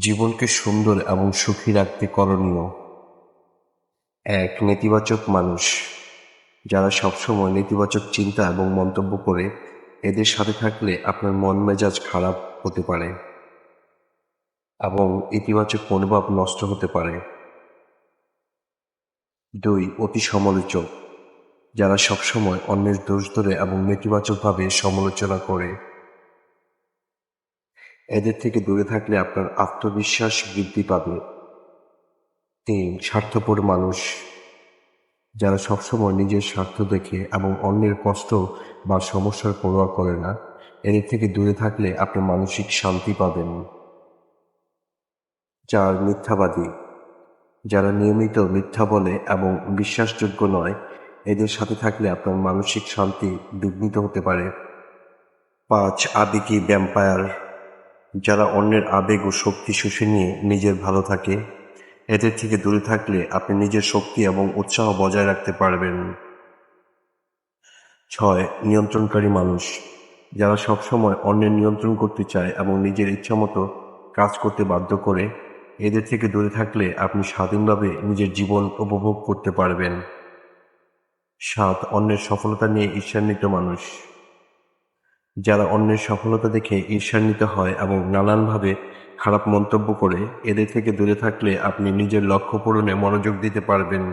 জীবনকে সুন্দর এবং সুখী রাখতে করণীয়। এক, নেতিবাচক মানুষ। যারা সবসময় নেতিবাচক চিন্তা এবং মন্তব্য করে, এদের সাথে থাকলে আপনার মন মেজাজ খারাপ হতে পারে এবং ইতিবাচক মনোভাব নষ্ট হতে পারে। দুই, অতি সমালোচক। যারা সবসময় অন্যের দোষ ধরে এবং নেতিবাচকভাবে সমালোচনা করে। এদের থেকে দূরে থাকলে আপনার আত্মবিশ্বাস বৃদ্ধি পাবে। তিন, স্বার্থপর মানুষ যারা সবসময় নিজের স্বার্থ দেখে এবং অন্যের কষ্ট বা সমস্যার পরোয়া করে না, এদের থেকে দূরে থাকলে আপনি মানসিক শান্তি পাবেন। চার, মিথ্যাবাদী যারা নিয়মিত মিথ্যা বলে এবং বিশ্বাসযোগ্য নয়, এদের সাথে থাকলে আপনার মানসিক শান্তি বিঘ্নিত হতে পারে। পাঁচ আবেগী ভ্যাম্পায়ার যারা অন্যের আবেগ ও শক্তি শুষে নিয়ে নিজের ভালো থাকে, এদের থেকে দূরে থাকলে আপনি নিজের শক্তি এবং উৎসাহ বজায় রাখতে পারবেন। ছয়, নিয়ন্ত্রণকারী মানুষ। যারা সবসময় অন্যের নিয়ন্ত্রণ করতে চায় এবং নিজের ইচ্ছামতো কাজ করতে বাধ্য করে, এদের থেকে দূরে থাকলে আপনি স্বাধীনভাবে নিজের জীবন উপভোগ করতে পারবেন। সাত, অন্যের সফলতা নিয়ে ঈর্ষান্বিত মানুষ। যারা অন্যের সফলতা দেখে ঈর্ষান্বিত হয় এবং নানানভাবে খারাপ মন্তব্য করে, এদের থেকে দূরে থাকলে আপনি নিজের লক্ষ্য পূরণে মনোযোগ দিতে পারবেন।